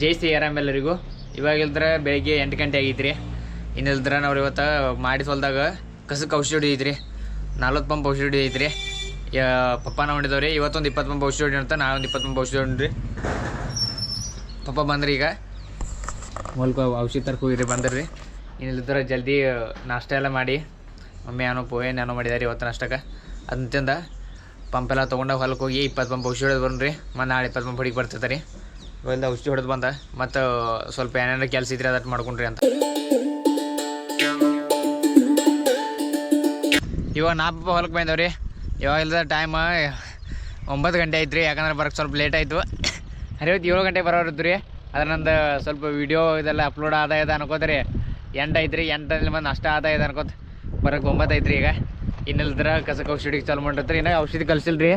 ಜೈ ಆರಾಮ್ ಎಲ್ಲರಿಗೂ. ಇವಾಗ ಇಲ್ದ್ರೆ ಬೆಳಿಗ್ಗೆ ಎಂಟು ಗಂಟೆ ಆಗಿದ್ರಿ. ಇನ್ನಿಲ್ದ್ರೆ ನಾವು ಇವತ್ತು ಮಾಡಿ ಹೊಲ್ದಾಗ ಕಸಕ್ಕೆ ಔಷಧಿ ಹೊಡಿದ್ರಿ ನಲ್ವತ್ತು ಪಂಪ್ ಔಷಧಿ ಹೊಡಿದೈತ್ರಿ ಪಪ್ಪ ನಾವು ಹೊಡಿದವ್ರಿ. ಇವತ್ತೊಂದು ಇಪ್ಪತ್ತು ಪಂಪ್ ಔಷಧಿ ಹೊಡಿ ಅಂತ ನಾವೊಂದು ಇಪ್ಪತ್ತು ಪಂಪ್ ಔಷಧಿ ಹೊಡ್ರಿ ಪಪ್ಪ ಬಂದ್ರಿ ಈಗ. ಹೊಲ್ಕ ಔಷಧಿ ತರ್ಕ ಹೋಗಿರಿ, ಬಂದ್ರಿ. ಇನ್ನಿಲ್ದ್ರೆ ಜಲ್ದಿ ನಾಷ್ಟ ಎಲ್ಲ ಮಾಡಿ. ಮಮ್ಮಿ ಏನೋ ಪೋಯೆ ಏನೋ ಮಾಡಿದಾರೆ ಇವತ್ತು ನಾಷ್ಟಕ್ಕೆ. ಅದನ್ನ ತಿಂದ ಪಂಪ್ ಎಲ್ಲ ತೊಗೊಂಡಾಗ ಹೊಲಕ್ಕೆ ಹೋಗಿ ಇಪ್ಪತ್ತು ಪಂಪ್ ಔಷಧಿ ಹೊಡೆದು ಬಂದ್ರಿ. ಮತ್ತು ನಾಳೆ ಇಪ್ಪತ್ತು ಪಂಪ್ ಹೊಡಿಗೆ ಬರ್ತೈತೆ ರೀ ಇವೆಲ್ಲ ಔಷಧಿ ಹೊಡೆದು ಬಂದ. ಮತ್ತು ಸ್ವಲ್ಪ ಏನೇನು ಕೆಲಸ ಇದ್ರೆ ಅದಟ್ಟು ಮಾಡ್ಕೊಂಡ್ರಿ ಅಂತ. ಇವಾಗ ನಾ ಪಾಪ ಹೊಲಕ್ಕೆ ಬಂದವ್ರಿ. ಇವಾಗ ಇಲ್ಲದ ಟೈಮ್ ಒಂಬತ್ತು ಗಂಟೆ ಐತ್ರಿ ರೀ ಯಾಕಂದ್ರೆ ಬರೋಕ್ಕೆ ಸ್ವಲ್ಪ ಲೇಟ್ ಆಯಿತು. ಹರಿವತ್ತು ಏಳು ಗಂಟೆ ಬರೋರಿದ್ದು ರೀ ಅದ್ರ ನಂದು ಸ್ವಲ್ಪ ವಿಡಿಯೋ ಇದೆಲ್ಲ ಅಪ್ಲೋಡ್ ಆದಾಯ ಇದೆ ಅನ್ಕೋತೀರಿ. ಎಂಟು ಐತ್ರಿ ಎಂಟಲ್ಲಿ ಬಂದು ಅಷ್ಟ ಆದ ಇದೆ ಅನ್ಕೋತ ಬರೋಕ್ಕೆ ಒಂಬತ್ತು ಐತ್ರಿ ಈಗ. ಇನ್ನಿಲ್ದ್ರೆ ಕಸಕ್ಕೆ ಔಷಧಿಗೆ ಚಾಲು ಮಾಡಿರ್ತೀರಿ. ಇನ್ನೂ ಔಷಧಿ ಕಲ್ಸಿಲ್ರಿ.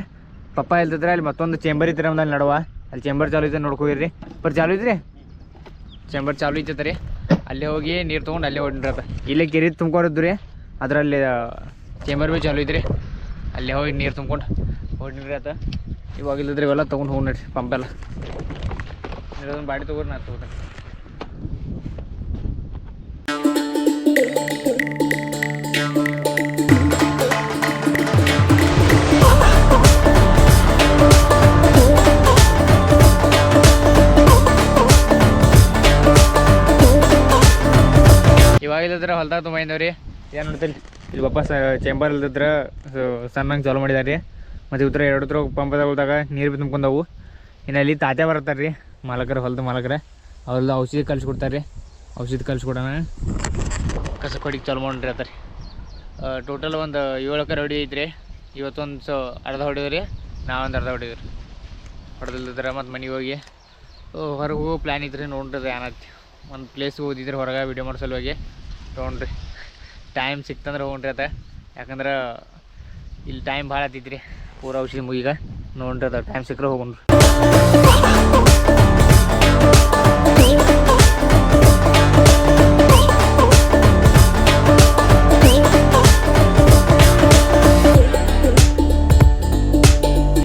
ಪಪ್ಪ ಇಲ್ದಿದ್ರೆ ಅಲ್ಲಿ ಮತ್ತೊಂದು ಚೇಂಬರ್ ಇತ್ತು ನಮ್ದು ಅಲ್ಲಿ ನಡುವ. ಅಲ್ಲಿ ಚೇಂಬರ್ ಚಾಲು ಇದೆ ನೋಡ್ಕೋಗಿರಿ ಬರ್ ಚಾಲು ಐತ್ರಿ ಚೇಂಬರ್ ಚಾಲು ಐತೆ ರೀ ಅಲ್ಲೇ ಹೋಗಿ ನೀರು ತೊಗೊಂಡು ಅಲ್ಲೇ ಹೊಡ್ರಪ್ಪ ಇಲ್ಲೇ ಕೆರೆ ತುಂಬ್ಕೊಂಡಿದ್ದು ರೀ ಅದರಲ್ಲಿ ಚೇಂಬರ್ ಭೀ ಚಾಲು ಐತ್ರಿ. ಅಲ್ಲೇ ಹೋಗಿ ನೀರು ತುಂಬ್ಕೊಂಡು ಹೊಡಿರಿ ಆತ. ಇವಾಗ ಇಲ್ಲದ್ರಿ ಇವೆಲ್ಲ ತೊಗೊಂಡು ಹೋಗಿ ನೋಡ್ರಿ ಪಂಪೆಲ್ಲ ಇದೊಂದು ಬಾಡಿ ತೊಗೊಂಡು ನಾ ತೊಗೊಂಡ್ರಿ ಇಲ್ಲದ್ರ ಹೊಲ್ದಾಗ ತೊಗೊಂಬಂದವ್ರಿ ಏನು ನೋಡ್ತಿಲ್ಲ ಇಲ್ಲಿ ವಾಪಸ್ ಚೇಂಬರ್ ಇಲ್ದಿದ್ರ ಸಣ್ಣಂಗೆ ಚಾಲು ಮಾಡಿದಾರೆ ರೀ ಮತ್ತು ಇದ್ರ ಎರಡು ಹತ್ರ ಪಂಪ್ ಅದಾಗ ನೀರು ಬಿ ತುಂಬ್ಕೊಂಡವು ಇನ್ನು ಅಲ್ಲಿ ತಾತ್ಯ ಬರ್ತಾರೆ ಮಾಲಕರ, ಹೊಲ್ದ ಮಾಲಕರ. ಅವ್ರದ್ದು ಔಷಧಿ ಕಲ್ಸಿ ರೀ ಔಷಧಿ ಕಲ್ಸ್ಕೊಡೋಣ ಕಸ ಕೊಡಿಗೆ ಚಾಲು ಮಾಡ್ರಿ ಆತಾರೆ ಟೋಟಲ್ ಒಂದು ಏಳು ಎಕರೆ ಹೊಡಿ ಐತ್ರಿ. ಇವತ್ತೊಂದು ಸೊ, ಅರ್ಧ ಹೊಡಿದ್ರಿ. ನಾವೊಂದು ಅರ್ಧ ಹೊಡಿದ್ರಿ. ಹೊಡೆದಿಲ್ದಿದ್ರೆ ಮತ್ತು ಮನೆಗೆ ಹೋಗಿ ಹೊರಗೆ ಹೋಗೋ ಪ್ಲ್ಯಾನ್ ಇದ್ರಿ ನೋಡ್ರಿ ಏನಾಯ್ತು ಒಂದು ಪ್ಲೇಸ್ಗೆ ಓದಿದ್ರೆ ಹೊರಗೆ ವಿಡಿಯೋ ಮಾಡೋ ಸಲುವಾಗಿ. ತೊಗೊಂಡ್ರಿ. ಟೈಮ್ ಸಿಕ್ತಂದ್ರೆ ಹೋಗ್ರಿ ಅದ. ಯಾಕಂದ್ರೆ ಇಲ್ಲಿ ಟೈಮ್ ಭಾಳ ಆತಿದ್ರಿ ಪೂರ ಔಷಧಿ ಮುಗಿಗ. ನೋಡ್ರಿ ಅದ ಟೈಮ್ ಸಿಕ್ಕರೆ ಹೋಗೋಣ್ರಿ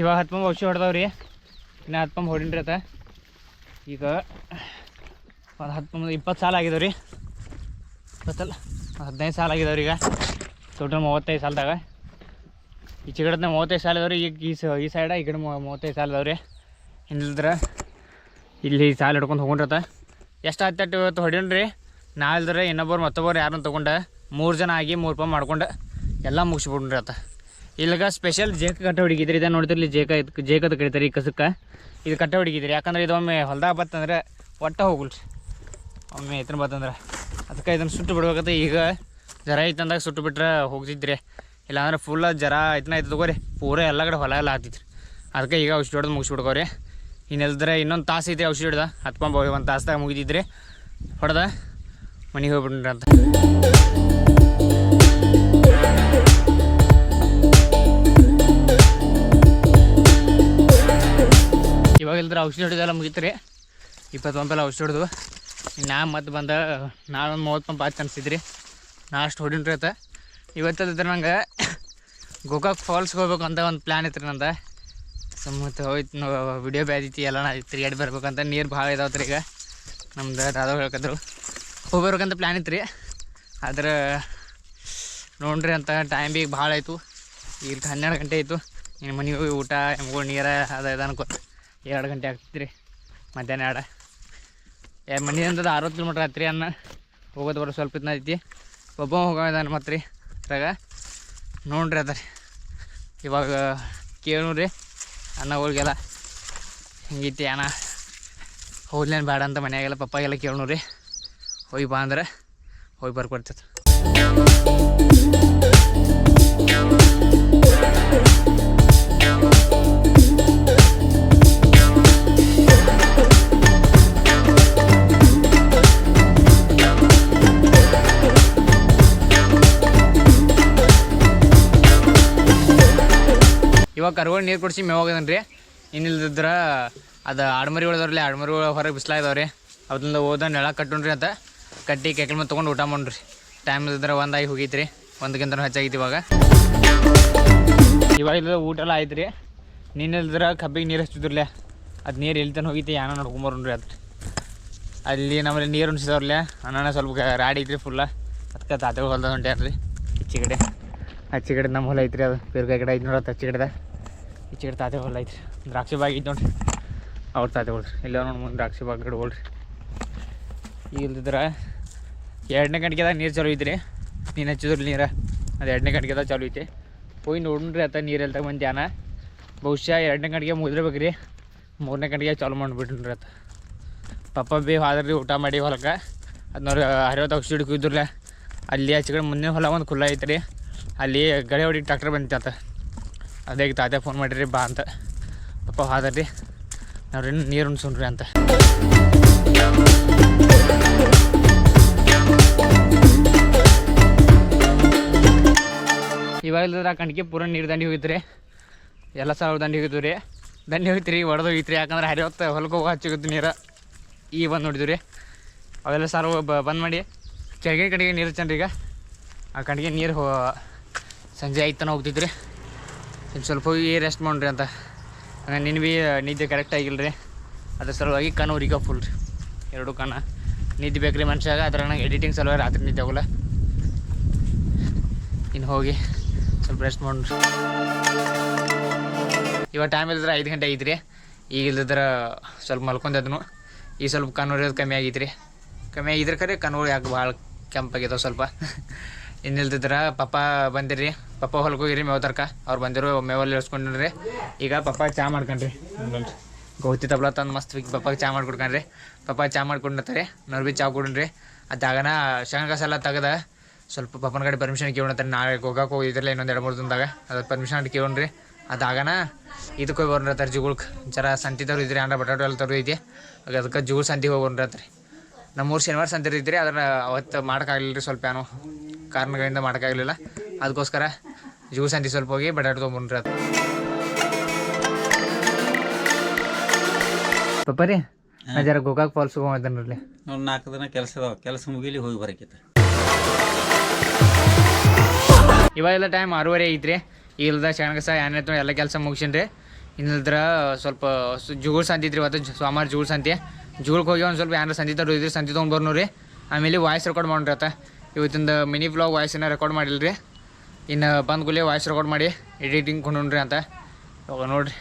ಇವಾಗ ಹತ್ತು ಪಂಪ್ ಔಷಧಿ ಹೊಡೆದವ್ರಿ. ಇನ್ನು ಹತ್ತು ಪಂಪ್ ಹೊಡಿನ್ರಿ ಅದ. ಈಗ ಒಂದು ಹತ್ತು ಇಪ್ಪತ್ತು ಸಾಲ ಆಗಿದಾವೆ ಒಂದ್ ಹದಿನೈದು ಸಾಲ ಆಗಿದಾವ್ರಿ ಈಗ. ಟೋಟಲ್ ಮೂವತ್ತೈದು ಸಾಲದಾಗ. ಈಚೆ ಕಡೆ ಮೂವತ್ತೈದು ಸಾಲ ಇದಾವ್ರಿ. ಈಗ ಈ ಸ ಈ ಸೈಡ ಈ ಕಡೆ ಮೂವ- ಮೂವತ್ತೈದು ಸಾಲ ಇದಾವ್ರಿ. ಹಿಂದಿಲ್ದ್ರೆ ಇಲ್ಲಿ ಸಾಲ ಹಿಡ್ಕೊಂಡು ಹೋಗ್ಕೊಂಡ್ರತ ಎಷ್ಟು ಹತ್ತಟ್ಟು ಇವತ್ತು ಹೊಡೀನ್ರಿ? ನಾ ಇಲ್ದ್ರೆ ಇನ್ನೊಬ್ಬರು ಮತ್ತೊಬ್ಬರು ಯಾರನ್ನು ತೊಗೊಂಡು ಮೂರು ಜನ ಆಗಿ ಮೂರು ರೂಪಾಯಿ ಮಾಡ್ಕೊಂಡು ಎಲ್ಲ ಮುಗಿಸ್ಬಿಡ್ರಿ ಆತ ಇಲ್ಲಿಗ ಸ್ಪೆಷಲ್ ಜೇಕ ಕಟ್ಟ ಹೊಡಿಗಿದ್ರಿ. ಇದನ್ನು ಇಲ್ಲಿ ಜೇಕ ಇದು ಜೇಕದ ಕಡಿತಾರೆ ಈ ಕಸಕ್ಕೆ. ಇದು ಕಟ್ಟ ಹೊಡಿಗಿದ್ರಿ. ಯಾಕಂದ್ರೆ ಇದೊಮ್ಮೆ ಹೊಲ್ದಾಗ ಬತ್ತಂದ್ರೆ ಒಟ್ಟ ಹೋಗಲ್ರಿ. ಒಮ್ಮೆ ಎತ್ತನ ಬತ್ತಂದ್ರೆ ಅದಕ್ಕೆ ಇದನ್ನು ಸುಟ್ಟು ಬಿಡ್ಬೇಕಂತ ಈಗ ಜರ ಐತಂದಾಗ ಸುಟ್ಟು ಬಿಟ್ರೆ ಹೋಗ್ತಿದ್ರಿ. ಇಲ್ಲಾಂದ್ರೆ ಫುಲ್ಲ ಜರ ಐತನ ಆಯ್ತು ತಗೋರಿ. ಪೂರ ಎಲ್ಲ ಕಡೆ ಹೊಲ ಎಲ್ಲ ಆಗ್ತಿತ್ತು ಅದಕ್ಕೆ ಈಗ ಔಷಧಿ ಹೊಡೆದು ಮುಗಿಸ್ಬಿಡ್ಕೋರಿ. ಇನ್ನೆಲ್ದ್ರೆ ಇನ್ನೊಂದು ತಾಸು ಐತೆ ಔಷಧಿ ಹೊಡೆದ. ಪಂಪ್ ಒಂದು ತಾಸ್ದಾಗ ಮುಗಿದಿದ್ರಿ ಹೊಡೆದ, ಮನೆಗೆ ಹೋಗ್ಬಿಡ್ರಿ ಅಂತ. ಇವಾಗ ಇಲ್ದ್ರೆ ಔಷಧಿ ಹೊಡೆದೆಲ್ಲ ಮುಗಿತ್ರಿ. ರೀ ಇಪ್ಪತ್ತು ಪಂಪೆಲ್ಲ ಔಷಧಿ ಹೊಡೆದು. ನಾ ಮತ್ತೆ ಬಂದ ನಾನೊಂದು ಮೂವತ್ತು ಪಂಪ್ ಆಯ್ತು ಅನ್ಸಿದ್ರಿ. ನಾ ಅಷ್ಟು ಹೊಡಿನ್ರಿ ಆತ ಇವತ್ತದಿದ್ರೆ ನಂಗೆ ಗೋಕಾಕ್ ಫಾಲ್ಸ್ಗೆ ಹೋಗ್ಬೇಕು ಅಂತ ಒಂದು ಪ್ಲ್ಯಾನ್ ಇತ್ತು ರೀ ನಂದು. ಸೊ ಮತ್ತು ಹೋಯ್ತು ವಿಡಿಯೋ ಬ್ಯಾದಿತಿ ಎಲ್ಲ ನಾ ತಿರುಗಾಡಿ ಬರ್ಬೇಕಂತ ನೀರು ಭಾಳ ಇದಾವತ್ರಿ ಈಗ. ನಮ್ದು ದಾದವ್ ಹೇಳ್ಕದ್ರು. ಹೋಗ್ಬರ್ಬೇಕಂತ ಪ್ಲ್ಯಾನ್ ಇತ್ತು ರೀ ಆದ್ರೆ ನೋಡ್ರಿ ಅಂತ ಟೈಮ್ ಬಿ ಭಾಳ ಆಯಿತು. ಈಗ ಹನ್ನೆರಡು ಗಂಟೆ ಆಯಿತು. ಇನ್ನು ಮನೆಗೆ ಹೋಗಿ ಊಟ, ಎಮ್ಗಳು ನೀರ, ಅದ ಇದು ಅನ್ಕೋ ಎರಡು ಗಂಟೆ ಆಗ್ತಿತ್ತು ರೀ ಮಧ್ಯಾಹ್ನ ಎರಡು ಎರಡು ಮನೆಯಿಂದ ಅರವತ್ತು ಕಿಲೋಮೀಟ್ರ್ ಆಯ್ತು ರೀ ಅನ್ನ ಹೋಗೋದು ಬರೋ ಸ್ವಲ್ಪ ಇದನ್ನ ಐತಿ. ಒಬ್ಬ ಹೋಗೋದಾನ ಮತ್ತೆ ರೀ ಅದ್ರಾಗ ನೋಡ್ರಿ ಅದ ಇವಾಗ ಕೇಳು ರೀ ಅನ್ನಗಳಿಗೆಲ್ಲ ಹಿಂಗೈತಿ ಅಣ್ಣ. ಹೋಗ್ಲೇನು ಬೇಡ ಅಂತ ಮನೆಯಾಗೆಲ್ಲ ಪಪ್ಪಾಗೆಲ್ಲ ಕೇಳು ರೀ ಹೋಗಿ ಬಾ ಅಂದ್ರೆ ಹೋಗಿ ಬರ್ಕೊಡ್ತೈತೆ. ಇವಾಗ ಕರ್ಕೊಂಡು ನೀರು ಕುಡಿಸಿ ಮೇವ್ ಹೋಗದನ್ ರೀ ಇನ್ನಿಲ್ದಿದ್ರೆ ಅದು ಆಡ್ಮರಿ ಉಳ್ದವ್ರಲ್ಲ ಆಡ್ಮರಿ ಹೊರಗೆ ಬಿಸ್ಲಾ ಇದಾವೆ ರೀ ಅದರಿಂದ ಹೋದ ನೆಳ ಕಟ್ಟುಣ್ರಿ ಅಂತ ಕಟ್ಟಿ ಕೆಕಲ್ ಮೇಲೆ ತೊಗೊಂಡು ಊಟ ಮಾಡ್ರಿ. ಟೈಮ್ ಇಲ್ದಿದ್ರೆ ಒಂದಾಗಿ ಹೋಗೈತ್ರಿ. ಒಂದಕ್ಕಿಂತ ಹೆಚ್ಚಾಗಿತ್ತು ಇವಾಗ. ಇವಾಗ ಇಲ್ಲದ ಊಟ ಎಲ್ಲ ಆಯ್ತು ರೀ ನಿನ್ನಿಲ್ದ್ರ ಕಬ್ಬಿಗೆ ನೀರು ಹಚ್ಚಿದ್ರಲ್ಲ ಅದು ನೀರು ಎಲ್ಲಿ ತನ ಹೋಗಿತ್ತು ಏನೋ ನೋಡ್ಕೊಂಬರ್ರಿ ಅದು ಅಲ್ಲಿ ನಮ್ಮಲ್ಲಿ ನೀರು ಉಣಿಸಿದವ್ರಲ್ಲ ಅನ್ನ ಸ್ವಲ್ಪ ರಾಡಿ ಐತ್ರಿ ಫುಲ್ಲ ಅದಕ್ಕೆ ತಾತಗಳು ಹೊಲ್ದ ರೀ ಆಚೆ ಕಡೆ ಕಡೆ ನಮ್ಮ ಹೊಲ ಐತ್ರಿ ಅದು. ಬೇರೆ ಗಿಡ ಐತಿ ನೋಡತ್ತೆ ಹಚ್ಚಿಗಡೆದ ಈಚೆ ಕಡೆ ತಾತೆ ಹೊಲ ಐತ್ರಿ. ದ್ರಾಕ್ಷಿ ಬಾಗಿ ಐತಿ ನೋಡ್ರಿ. ಅವ್ರ ತಾತೆ ಹೋಳ್ರಿ ಇಲ್ಲ ನೋಡಿ ಮುಂದೆ ದ್ರಾಕ್ಷಿ ಬಾಗಿ ಗಿಡ ಈಗ ಇಲ್ದಿದ್ರ ಎರಡನೇ ಗಂಟೆಗೆದಾಗ ನೀರು ಚಾಲು ಐತ್ರಿ. ನೀನು ಹಚ್ಚಿದ್ರು ನೀರು. ಅದು ಎರಡನೇ ಗಂಟೆಗೆದಾಗ ಚಾಲು ಐತಿ. ಹೋಗಿ ನೋಡ್ರಿ ಆತ ನೀರು ಎಲ್ತಾಗ ಬಂದು ಧ್ಯಾನ. ಬಹುಶಃ ಎರಡನೇ ಗಂಟೆಗೆ ಮುಗಿದ್ರಬೇಕು ಮೂರನೇ ಗಂಟೆಗೆ ಚಾಲು ಮಾಡಿಬಿಟ್ರಿ ಆತ ಪಪ್ಪ ಬಿ ಹೋದ್ರಿ ಊಟ ಮಾಡಿ ಹೊಲಕ್ಕೆ. ಅದನ್ನವ್ರು ಹರಿವತ್ತು ಔಷಧಿ ಹಿಡ್ಕಿದ್ರಲ್ಲ ಅಲ್ಲಿ ಹಚ್ಚಿಕೊಂಡು ಕಡೆ ಮುಂದಿನ ಹೊಲ ಒಂದು ಖುಲ್ಲ ಐತ್ರಿ. ಅಲ್ಲಿ ಗಳೆ ಹೊಡಿ ಬಂದಿತ್ತು ಬಂದಿತ್ತ ಅದೇ ತಾತೆ ಫೋನ್ ಮಾಡಿರಿ, ಬಾ ಅಂತ. ಪಪ್ಪ ಹಾದ್ರಿ ನಾವ್ರಿ ನೀರು ಉಣ್ಸುಣ್ರಿ ಅಂತ. ಇವಾಗ ಇಲ್ದ್ರ ಕಣ್ಕೆ ಪೂರ ನೀರು ದಂಡಿ ಹೋಗಿತ್ರಿ. ಎಲ್ಲ ಸಾವಿರ ದಂಡಿ ಹೋಗಿದ್ವು ರೀ. ದಂಡಿ ಹೋಗಿತ್ರಿ ಹೊಡೆದು ಹೋಗಿತ್ರಿ, ಯಾಕಂದ್ರೆ ಹರಿವತ್ತು ಹೊಲಕ್ಕೆ ಹೋಗಿ ಹಚ್ಚಿಗುತ್ತೆ ನೀರು. ಈ ಬಂದು ನೋಡಿದ್ವಿ ರೀ. ಅವೆಲ್ಲ ಸಾರು ಬಂದ್ ಮಾಡಿ ಕೆಳಗಿನ ಕಡೆಗೆ ನೀರು ಚಂದ್ರಿ ಈಗ. ಆ ಕಡೆಗೆ ನೀರು ಸಂಜೆ ಐದು ತನಕ ಹೋಗ್ತಿದ್ರಿ ಇನ್ನು ಸ್ವಲ್ಪ ಹೋಗಿ ರೆಸ್ಟ್ ಮಾಡ್ರಿ ಅಂತ. ಹಂಗೆ ನಿನ್ನ ಭೀ ನಿದ್ದೆ ಕರೆಕ್ಟ್ ಆಗಿಲ್ಲ ರೀ ಅದ್ರ ಸಲುವಾಗಿ ಕಣ್ಣು ಉರಿಕ ಫುಲ್ ರೀ. ಎರಡು ಕಣ ನಿದ್ದೆ ಬೇಕು ರೀ ಮನುಷ್ಯಾಗ ನಂಗೆ ಎಡಿಟಿಂಗ್ ಸಲುವಾಗಿ ರಾತ್ರಿ ನಿದ್ದೆ ಹೋಗಲ್ಲ ಇನ್ನು ಹೋಗಿ ಸ್ವಲ್ಪ ರೆಸ್ಟ್ ಮಾಡ್ರಿ. ಇವಾಗ ಟೈಮ್ ಇಲ್ದ್ರೆ ಐದು ಗಂಟೆ ಐತ್ರಿ. ಈಗ ಇಲ್ದಿದ್ರೆ ಸ್ವಲ್ಪ ಮಲ್ಕೊಂಡದ್ನು. ಈಗ ಸ್ವಲ್ಪ ಕಣ್ಣು ಉರಿಯೋದು ಕಮ್ಮಿ ಆಗೈತ್ರಿ. ಕಮ್ಮಿ ಆಗಿದ್ರೆ ಖರೆ ಕಣ್ಣು ಯಾಕೆ ಭಾಳ ಕೆಂಪಾಗಿದಾವೆ ಸ್ವಲ್ಪ. ಇನ್ನಿಲ್ದಿದ್ರೆ ಪಪ್ಪ ಬಂದಿರಿ ಪಪ್ಪ ಹೊಲಕ್ಕೆ ಹೋಗಿರಿ ಮೇವ್ ತರ್ಕ. ಅವ್ರು ಬಂದಿರೋ, ಮೇವಲ್ಲಿ ಇಳಿಸ್ಕೊಂಡ್ರಿ ಈಗ ಪಪ್ಪ ಚಾ ಮಾಡ್ಕೊಂಡ್ರಿ. ಗೌತಿ ತಬ್ಲ ತಂದು ಮಸ್ತ್ ಪಪ್ಪಾಗೆ ಚಾ ಮಾಡ್ಕೊಡ್ಕಂಡ್ರಿ. ಪಪ್ಪ ಚಾ ಮಾಡ್ಕೊಂಡಿರ್ತಾರೆ ನಾವು ಭೀ ಚಾ ಕೊಡ್ರಿ ಅದಾಗನ ಶಂಕಸ ಎಲ್ಲ ತೆಗ್ದ. ಸ್ವಲ್ಪ ಪಪ್ಪನ ಕಡೆ ಪರ್ಮಿಷನ್ ಕೇಳ್ತಾರೆ ನಾಳೆ ಹೋಗಕ್ಕೆ ಹೋಗಿದ್ರಲ್ಲ ಇನ್ನೊಂದು ಎರಡು ಮೂರು ದಿನದಾಗ. ಅದ್ರ ಪರ್ಮಿಷನ್ ಅಂತ ಕೇಳೋಣ್ರಿ. ಅದಾಗನ ಇದಕ್ಕೆ ಹೋಗಿ ಬರ್ರಿ ಜುಗುಳ್ಕ್. ಜರ ಸಂತಿದವ್ರು ಇದ್ರಿ ಅಂದ್ರೆ ಬಟಾಟೊ ಎಲ್ಲ ತರು ಐತಿ ಅದಕ್ಕೆ ಜುಗುಳ್ ಸಂತಿಗೆ ಹೋಗಿ ಬರ್ರಿ ನಮ್ಮೂರು ಶನಿವಾರ ಸಂತೆ ಇದ್ರಿ ಅದನ್ನ ಅವತ್ತು ಮಾಡೋಕ್ಕಾಗಲಿಲ್ಲ ರೀ ಸ್ವಲ್ಪ ಏನೋ ಕಾರಣಗಳಿಂದ ಮಾಡೋಕ್ಕಾಗಲಿಲ್ಲ. ಅದಕ್ಕೋಸ್ಕರ ಜ್ಯೂಸ್ ಅಂತ ಸ್ವಲ್ಪ ಹೋಗಿ ಬಡಾಡ್ ತೊಗೊಂಡ್ರಿ ಅದು. ಪಪ್ಪ ರೀ ನಾ ಜರ ಗೋಕಾಕ್ ಫಾಲ್ಸ್ ಹೋಗ್ತೇನೆ ನೋಡಿ ನಾಲ್ಕು ದಿನ ಕೆಲಸ ಅದಾವ ಕೆಲಸ ಮುಗಿಲಿ ಹೋಗಿ ಬರಕೈತೆ. ಇವಾಗೆಲ್ಲ ಟೈಮ್ ಆರೂವರೆ ಐತ್ರಿ ಇಲ್ದ ಸಹ ಏನಾಯ್ತು ಎಲ್ಲ ಕೆಲಸ ಮುಗಿಸಿನ್ರಿ. ಇನ್ನಿಲ್ದ್ರ ಸ್ವಲ್ಪ ಸು- ಜುಗುಳ್ ಸಂತಿ ಐತ್ರಿ ಇವತ್ತು ಸೋಮವಾರ ಜುಗುಳ್ ಸಂತಿ ಜುಗುಳ್ಗೆ ಹೋಗಿ ಒಂದು ಸ್ವಲ್ಪ ಏನಾರ ಸಂಜೆ ಇದ್ರೆ ಸಂಜೆ ತೊಗೊಂಡು ರೀ ಆಮೇಲೆ ವಾಯ್ಸ್ ರೆಕಾರ್ಡ್ ಮಾಡ್ರಿ ಆತ ಇವತ್ತಿಂದ ಮಿನಿ ವ್ಲಾಗ್ ವಾಯ್ಸನ್ನ ರೆಕಾರ್ಡ್ ಮಾಡಿಲ್ಲ ರೀ ಇನ್ನು ಬಂದ ಗುಲೇ ವಾಯ್ಸ್ ರೆಕಾರ್ಡ್ ಮಾಡಿ ಎಡಿಟಿಂಗ್ ಕೊಂಡ್ರಿ ಅಂತ. ಇವಾಗ ನೋಡ್ರಿ,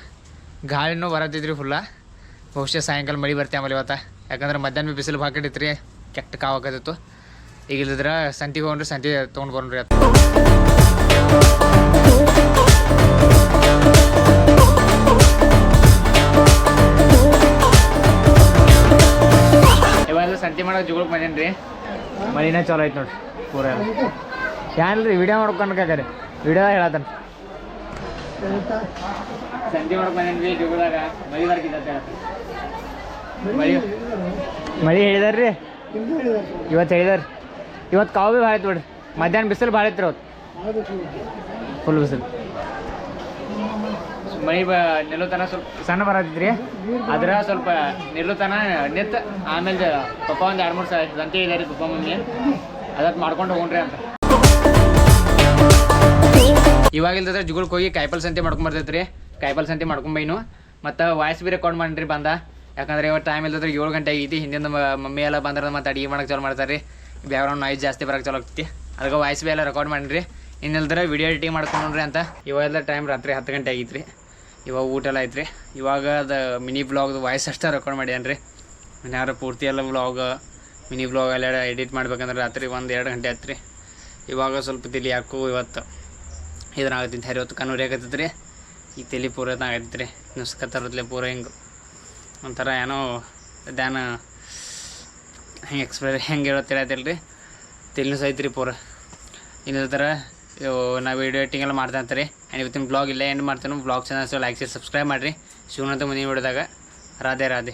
ಗಾಳಿನೂ ಬರತ್ತೈತ್ರಿ ಫುಲ್ಲ ಬಹುಶಃ ಸಾಯಂಕಾಲ ಮಳೆ ಬರ್ತೀವಿ ಆಮೇಲೆ ಇವತ್ತು. ಯಾಕಂದ್ರೆ ಮಧ್ಯಾಹ್ನ ಬಿಸಿಲು ರೀ ಕೆಟ್ಟ ಕಾವಾಗತ್ತು ಈಗ ಸಂತಿ ಹೋಗ್ರಿ ಸಂತಿ ತೊಗೊಂಡು ಬರ್ರಿ ಇವೆಲ್ಲ ಸಂತಿ ಮಾಡೋಕೆ ಜುಗುಳಕ್ಕೆ ರೀ ಮಳಿನೇ ಚಲೋ ಐತೆ ನೋಡ್ರಿ ಪೂರ. ಎಲ್ಲ ರೀ ವಿಡಿಯೋ ಮಾಡ್ಕೊಂಡ್ರಿ ವಿಡಿಯೋ ಹೇಳತ್ತಾನ. ಸಂತಿ ಮಾಡಕ್ ಬಂದೇನ್ರಿ ಜುಗುಳಾಗ ಮಳಿ ಬರ್ಕಿದ್ದ ಮಳಿ ಮಳಿ ಹೇಳಿದಾರ್ರಿ? ಇವತ್ತು ಹೇಳಿದಾರ. ಇವತ್ತು ಕಾವು ಭೀ ಭಾಳ ಐತೆ ನೋಡ್ರಿ. ಮಧ್ಯಾಹ್ನ ಬಿಸಿಲು ಭಾಳ ಐತ್ರಿ ಅವತ್ತು ಫುಲ್ ಬಿಸಿಲು. ಮಳಿ ಬ ನಿಲ್ಲುತನ ಸ್ವಲ್ಪ ಸಣ್ಣ ಬರತ್ತಿದ್ರಿ ಅದ್ರ ಸ್ವಲ್ಪ ನಿಲ್ಲುತನ, ನಿತ್ ಆಮೇಲೆ ಪಪ್ಪ ಒಂದು ಎರಡು ಮೂರು ಸಾವಿರ ಗಂಟೆ ಇದಾರೆ ಪಪ್ಪ ಮಮ್ಮಿ ಅದಕ್ಕೆ ಮಾಡ್ಕೊಂಡು ಹೋಗ್ರಿ ಅಂತ. ಇವಾಗ ಜುಗಳ್ ಹೋಗಿ ಕಾಯಿಪಲ್ ಸಂತೆ ಮಾಡ್ಕೊಂಡ್ ರೀ ಕಾಯಿಪಲ್ ಸಂತೆ ಮಾಡ್ಕೊಂಬೈನು ಮತ್ತು ವಾಯ್ಸ್ ಬಿ ರೆಕಾರ್ಡ್ ಮಾಡ್ರಿ ಬಂದ. ಯಾಕಂದ್ರೆ ಇವತ್ತು ಟೈಮ್ ಇಲ್ದ್ರೆ ಏಳು ಗಂಟೆ ಆಗೈತಿ. ಹಿಂದಿನ ಮ- ಮಮ್ಮಿ ಎಲ್ಲ ಬಂದ್ರೆ ಮತ್ತೆ ಅಡಿಗೆ ಮಾಡಕ್ಕೆ ಚಾಲು ಮಾಡ್ತಾರೆ ರೀ ಬ್ಯಾಗ್ರೌಂಡ್ ನಾಯ್ಸ್ ಜಾಸ್ತಿ ಬರಕ್ಕೆ ಚಾಲು ಆಗ್ತೈತಿ. ಅದಕ್ಕೆ ವಾಯ್ಸ್ ಬಿ ಎಲ್ಲ ರೆಕಾರ್ಡ್ ಮಾಡಿರಿ. ಇನ್ನಿಲ್ದ್ರೆ ವಿಡಿಯೋ ಎಡಿಟಿಂಗ್ ಮಾಡ್ಕೊಂಡ್ರಿ ಅಂತ. ಇವಾಗೆಲ್ಲ ಟೈಮ್ ರಾತ್ರಿ ಹತ್ತು ಗಂಟೆ ಆಗೈತ್ರಿ. ಇವಾಗ ಊಟ ಎಲ್ಲ ಐತ್ರಿ. ಇವಾಗ ಅದು ಮಿನಿ ಬ್ಲಾಗ್ದು ವಾಯ್ಸ್ ಅಷ್ಟೇ ರೆಕಾರ್ಡ್ ಮಾಡ್ಯಾನ್ರಿ. ಯಾರು ಪೂರ್ತಿ ಎಲ್ಲ ಬ್ಲಾಗ್ ಮಿನಿ ಬ್ಲಾಗ್ ಎಲ್ಲ ಎಡಿಟ್ ಮಾಡ್ಬೇಕಂದ್ರೆ ರಾತ್ರಿ ಒಂದು ಎರಡು ಗಂಟೆ ಆಯ್ತು ರೀ ಇವಾಗ ಸ್ವಲ್ಪ ತಿಳಿ ಯಾಕೋ ಇವತ್ತು ಇದ್ರಾಗತ್ತಿತ್ತು ಹರಿ ಹೊತ್ತು ಕಣ್ಣು ಆಗತ್ತೈತೆ ರೀ ಈ ತಲೆ ಪೂರ ಆಗತ್ತೈತೆ ರೀ ನುಸ್ಕತ್ತರತ್ಲೆ ಪೂರ ಹಿಂಗೆ. ಒಂಥರ ಏನೋ ಧ್ಯಾನ ಹೆಂಗೆ ಎಕ್ಸ್ಪ್ರೆಸ್ ಹೆಂಗೆ ಹೇಳೋ ತಿಳಿಯತ್ತಿಲ್ಲ ರೀ ತಲೆ ನುಸೈತ್ರಿ ಪೂರ. ಇನ್ನೊಂದು ಥರ ನಾ ವೀಡಿಯೋ ಎಡಿಟಿಂಗ್ ಎಲ್ಲ ಮಾಡ್ತಾ ಇರ್ತಾರೆ. ಆ್ಯಂಡ್ ಇವತ್ತಿನ ಬ್ಲಾಗ್ ಇಲ್ಲ ಏನು ಮಾಡ್ತಾನೆ. ಬ್ಲಾಗ್ ಚಾನಲ್ಸ್ ಲೈಕ್ ಸಬ್ಸ್ಕ್ರೈಬ್ ಮಾಡಿರಿ. ಶಿವನಂತ ಮುಂದಿನ ವಿಡಿಯೋದಾಗ ರಾಧೆ ರಾಧೆ.